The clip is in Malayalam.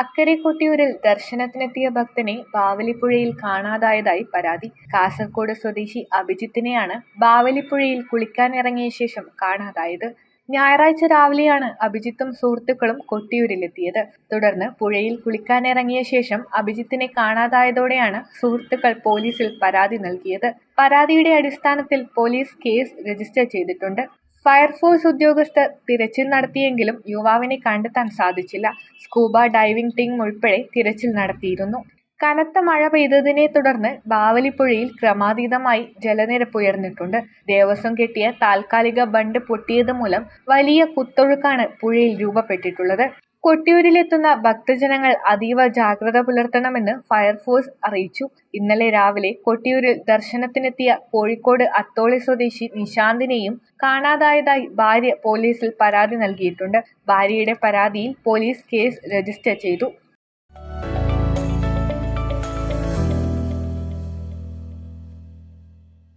അക്കരെ കൊട്ടിയൂരിൽ ദർശനത്തിനെത്തിയ ഭക്തനെ ബാവലിപ്പുഴയിൽ കാണാതായതായി പരാതി. കാസർഗോഡ് സ്വദേശി അഭിജിത്തിനെയാണ് ബാവലിപ്പുഴയിൽ കുളിക്കാനിറങ്ങിയ ശേഷം കാണാതായത്. ഞായറാഴ്ച രാവിലെയാണ് അഭിജിത്തും സുഹൃത്തുക്കളും കൊട്ടിയൂരിലെത്തിയത്. തുടർന്ന് പുഴയിൽ കുളിക്കാനിറങ്ങിയ ശേഷം അഭിജിത്തിനെ കാണാതായതോടെയാണ് സുഹൃത്തുക്കൾ പോലീസിൽ പരാതി നൽകിയത്. പരാതിയുടെ അടിസ്ഥാനത്തിൽ പോലീസ് കേസ് രജിസ്റ്റർ ചെയ്തിട്ടുണ്ട്. ഫയർഫോഴ്സ് ഉദ്യോഗസ്ഥർ തിരച്ചിൽ നടത്തിയെങ്കിലും യുവാവിനെ കണ്ടെത്താൻ സാധിച്ചില്ല. സ്കൂബ ഡൈവിംഗ് ടീം ഉൾപ്പെടെ തിരച്ചിൽ നടത്തിയിരുന്നു. കനത്ത മഴ പെയ്തതിനെ തുടർന്ന് ബാവലിപ്പുഴയിൽ ക്രമാതീതമായി ജലനിരപ്പ് ഉയർന്നിട്ടുണ്ട്. ദേവസ്വം കെട്ടിയ താൽക്കാലിക ബണ്ട് പൊട്ടിയത് മൂലം വലിയ കുത്തൊഴുക്കാണ് പുഴയിൽ രൂപപ്പെട്ടിട്ടുള്ളത്. കൊട്ടിയൂരിലെത്തുന്ന ഭക്തജനങ്ങൾ അതീവ ജാഗ്രത പുലർത്തണമെന്ന് ഫയർഫോഴ്സ് അറിയിച്ചു. ഇന്നലെ രാവിലെ കൊട്ടിയൂരിൽ ദർശനത്തിനെത്തിയ കോഴിക്കോട് അത്തോളി സ്വദേശി നിശാന്തിനെയും കാണാതായതായി ഭാര്യ പോലീസിൽ പരാതി നൽകിയിട്ടുണ്ട്. ഭാര്യയുടെ പരാതിയിൽ പോലീസ് കേസ് രജിസ്റ്റർ ചെയ്തു.